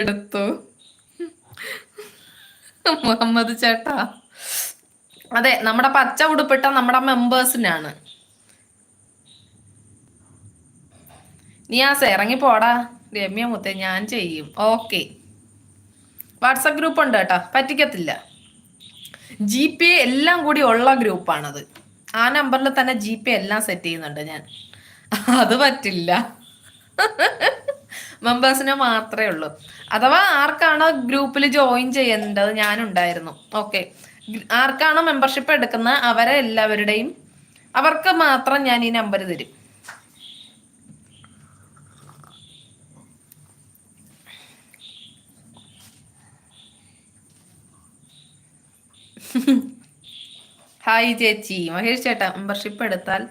എടുത്തു. മുഹമ്മദ് ചേട്ടാ. അതെ നമ്മുടെ പച്ച ഉടുപ്പിട്ട നമ്മുടെ മെമ്പേഴ്സിനാണ് നിയാസെ ഇറങ്ങി പോടാ. രമ്യ മുത്തേ ഞാൻ ചെയ്യും. ഓക്കെ. വാട്സപ്പ് ഗ്രൂപ്പ് ഉണ്ട് കേട്ടോ. പറ്റിക്കത്തില്ല. ജി പേ എല്ലാം കൂടി ഉള്ള ഗ്രൂപ്പാണത്. ആ നമ്പറിൽ തന്നെ ജി പി എല്ലാം സെറ്റ് ചെയ്യുന്നുണ്ട് ഞാൻ. അത് പറ്റില്ല. മെമ്പേഴ്സിന് മാത്രമേ ഉള്ളൂ. അഥവാ ആർക്കാണോ ഗ്രൂപ്പിൽ ജോയിൻ ചെയ്യേണ്ടത് ഞാനുണ്ടായിരുന്നു. ഓക്കെ ആർക്കാണോ മെമ്പർഷിപ്പ് എടുക്കുന്നത് അവരെ എല്ലാവരുടെയും അവർക്ക് മാത്രം ഞാൻ ഈ നമ്പർ തരും. ഹായ് ചേച്ചി. മഹേഷ് ചേട്ടാ മെമ്പർഷിപ്പ് എടുത്താൽ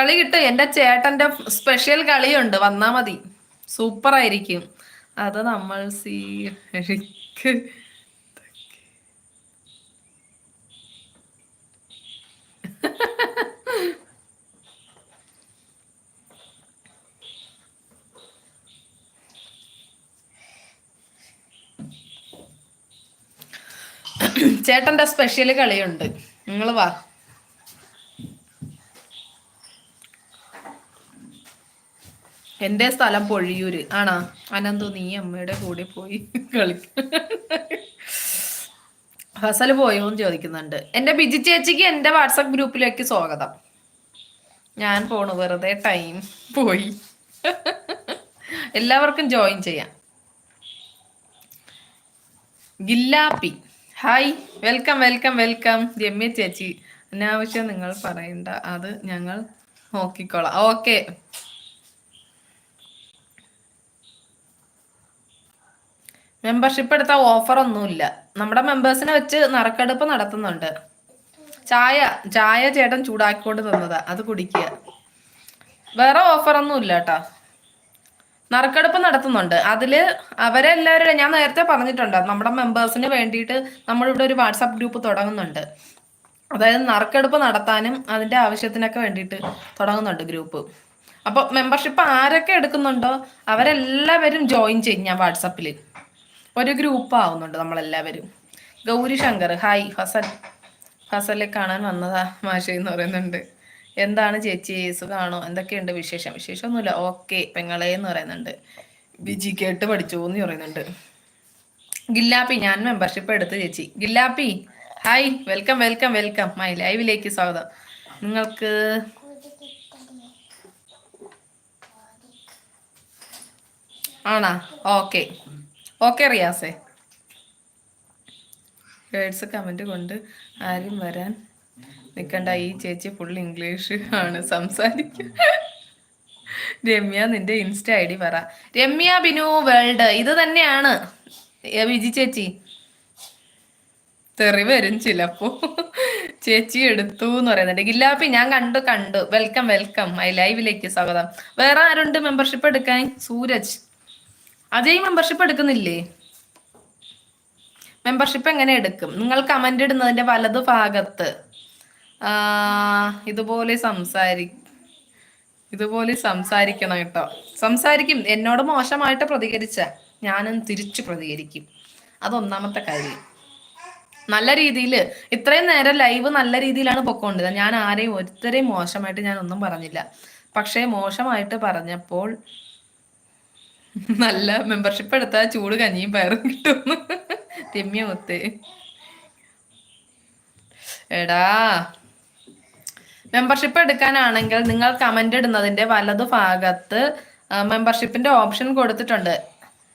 കളി കിട്ടും. എന്റെ ചേട്ടന്റെ സ്പെഷ്യൽ കളിയുണ്ട്. വന്നാ മതി. സൂപ്പർ ആയിരിക്കും. അത് നമ്മൾ സീ ചേട്ടന്റെ സ്പെഷ്യൽ കളിയുണ്ട്. നിങ്ങൾ വാ. എന്റെ സ്ഥലം പൊഴിയൂര്. ആണാ? അനന്തു നീ അമ്മയുടെ കൂടെ പോയി കളിക്ക ഫസൽ പോയോ എന്ന് ചോദിക്കുന്നുണ്ട്. എന്റെ ബിജി ചേച്ചിക്ക് എന്റെ വാട്സപ്പ് ഗ്രൂപ്പിലേക്ക് സ്വാഗതം. ഞാൻ പോണു. വെറുതെ ടൈം പോയി. എല്ലാവർക്കും ജോയിൻ ചെയ്യാം. ഗില്ലാപ്പി. Hi. Welcome welcome welcome. Ramya ചേച്ചി. അനാവശ്യം നിങ്ങൾ പറയണ്ട. അത് ഞങ്ങൾ നോക്കിക്കോളാം. ഓക്കെ. മെമ്പർഷിപ്പ് എടുത്ത ഓഫർ ഒന്നുമില്ല. നമ്മുടെ മെമ്പേഴ്സിനെ വെച്ച് നറുക്കെടുപ്പ് നടത്തുന്നുണ്ട്. ചായ ചായ ചേട്ടൻ ചൂടാക്കിക്കൊണ്ട് തന്നതാ. അത് കുടിക്കുക. വേറെ ഓഫറൊന്നും ഇല്ല കേട്ടോ. നറുക്കെടുപ്പ് നടത്തുന്നുണ്ട്. അതിൽ അവരെല്ലാവരും ഞാൻ നേരത്തെ പറഞ്ഞിട്ടുണ്ട്. നമ്മുടെ മെമ്പേഴ്സിന് വേണ്ടിയിട്ട് നമ്മളിവിടെ ഒരു വാട്സാപ്പ് ഗ്രൂപ്പ് തുടങ്ങുന്നുണ്ട്. അതായത് നറുക്കെടുപ്പ് നടത്താനും അതിന്റെ ആവശ്യത്തിനൊക്കെ വേണ്ടിയിട്ട് തുടങ്ങുന്നുണ്ട് ഗ്രൂപ്പ് അപ്പൊ മെമ്പർഷിപ്പ് ആരൊക്കെ എടുക്കുന്നുണ്ടോ? അവരെല്ലാവരും ജോയിൻ ചെയ്യും ഞാൻ വാട്സാപ്പിൽ ഒരു ഗ്രൂപ്പ് ആവുന്നുണ്ട് നമ്മളെല്ലാവരും. ഗൗരി ശങ്കർ ഹായ് ഫസൽ ഫസലെ കാണാൻ വന്നതാ മാഷ എന്ന് പറയുന്നുണ്ട്. എന്താണ് ചേച്ചി സുഖാണോ? എന്തൊക്കെയുണ്ട് വിശേഷം? വിശേഷമൊന്നുമില്ല. ഓക്കെ പെങ്ങളെ എന്ന് പറയുന്നുണ്ട്. ബിജി കേട്ട് പഠിച്ചു എന്ന് പറയുന്നുണ്ട്. ഗില്ലാപ്പി ഞാൻ മെമ്പർഷിപ്പ് എടുത്ത് ചേച്ചി. ഗില്ലാപ്പി hi welcome welcome welcome my ലൈവിലേക്ക് സ്വാഗതം. നിങ്ങൾക്ക് ആണാ? ഓക്കെ. ഓക്കെ റിയാസേ. വേർഡ്സ് കമന്റ് കൊണ്ട് ആരും വരാൻ നിൽക്കണ്ട ഈ ചേച്ചി ഫുൾ ഇംഗ്ലീഷ് ആണ് സംസാരിക്കുക രമ്യ നിന്റെ ഇൻസ്റ്റ ഐ ഡി പറ. രമ്യ ബിനു വേൾഡ് ഇത് തന്നെയാണ്. വിജി ചേച്ചി. തെറി വരും ചിലപ്പോ. ചേച്ചി എടുത്തു എന്ന് പറയുന്നുണ്ട്. ഗില്ലാപ്പി ഞാൻ കണ്ടു കണ്ടു. വെൽക്കം വെൽക്കം ഐ ലൈവിലേക്ക് സ്വാഗതം. വേറെ ആരുണ്ട് മെമ്പർഷിപ്പ് എടുക്കാൻ? സൂരജ്. അജയ് മെമ്പർഷിപ്പ് എടുക്കുന്നില്ലേ? മെമ്പർഷിപ്പ് എങ്ങനെ എടുക്കും? നിങ്ങൾ കമന്റ് ഇടുന്നതിന്റെ വലതു ഭാഗത്ത് ഇതുപോലെ സംസാരി ഇതുപോലെ സംസാരിക്കണം കേട്ടോ. സംസാരിക്കും. എന്നോട് മോശമായിട്ട് പ്രതികരിച്ച ഞാനും തിരിച്ചു പ്രതികരിക്കും. അതൊന്നാമത്തെ കാര്യം. നല്ല രീതിയിൽ ഇത്രയും നേരം ലൈവ് നല്ല രീതിയിലാണ് പൊക്കോണ്ടത് ഞാൻ ആരെയും ഒരുത്തരെയും മോശമായിട്ട് ഞാൻ ഒന്നും പറഞ്ഞില്ല. പക്ഷേ മോശമായിട്ട് പറഞ്ഞപ്പോൾ നല്ല മെമ്പർഷിപ്പ് എടുത്താൽ ചൂട് കഞ്ഞിയും പയറും കിട്ടും. രമ്യ മുത്തേ. എടാ മെമ്പർഷിപ്പ് എടുക്കാനാണെങ്കിൽ നിങ്ങൾ കമന്റ് ഇടുന്നതിന്റെ വലതു ഭാഗത്ത് മെമ്പർഷിപ്പിന്റെ ഓപ്ഷൻ കൊടുത്തിട്ടുണ്ട്.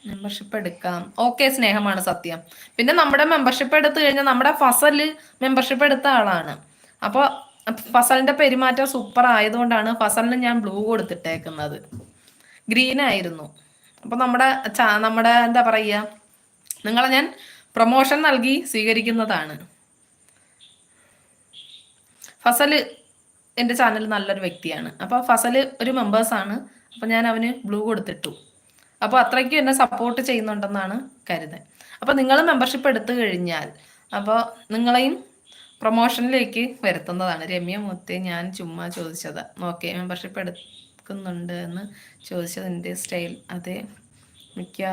മെമ്പർഷിപ്പ് എടുക്കാം. ഓക്കെ സ്നേഹമാണ് സത്യം. പിന്നെ നമ്മുടെ മെമ്പർഷിപ്പ് എടുത്തു കഴിഞ്ഞാൽ നമ്മുടെ ഫസൽ മെമ്പർഷിപ്പ് എടുത്ത ആളാണ്. അപ്പോൾ ഫസലിന്റെ പെരുമാറ്റം സൂപ്പർ ആയതുകൊണ്ടാണ് ഫസലിന് ഞാൻ ബ്ലൂ കൊടുത്തിട്ടേക്കുന്നത്. ഗ്രീൻ ആയിരുന്നു. അപ്പൊ നമ്മുടെ നമ്മുടെ എന്താ പറയുക നിങ്ങളെ ഞാൻ പ്രൊമോഷൻ നൽകി സ്വീകരിക്കുന്നതാണ്. ഫസൽ എന്റെ ചാനൽ നല്ലൊരു വ്യക്തിയാണ്. അപ്പോൾ ഫസൽ ഒരു മെമ്പേഴ്സാണ് അപ്പോൾ ഞാൻ അവന് ബ്ലൂ കൊടുത്തിട്ടു. അപ്പോൾ അത്രയ്ക്കും എന്നെ സപ്പോർട്ട് ചെയ്യുന്നുണ്ടെന്നാണ് കരുതേ അപ്പോൾ നിങ്ങൾ മെമ്പർഷിപ്പ് എടുത്തു കഴിഞ്ഞാൽ അപ്പോൾ നിങ്ങളെയും പ്രൊമോഷനിലേക്ക് വരുത്തുന്നതാണ്. രമ്യ മുത്തേ ഞാൻ ചുമ്മാ ചോദിച്ചത്. ഓക്കെ മെമ്പർഷിപ്പ് എടുക്കുന്നുണ്ട് എന്ന് ചോദിച്ചത് എന്റെ സ്റ്റൈൽ അതെ മിക്ക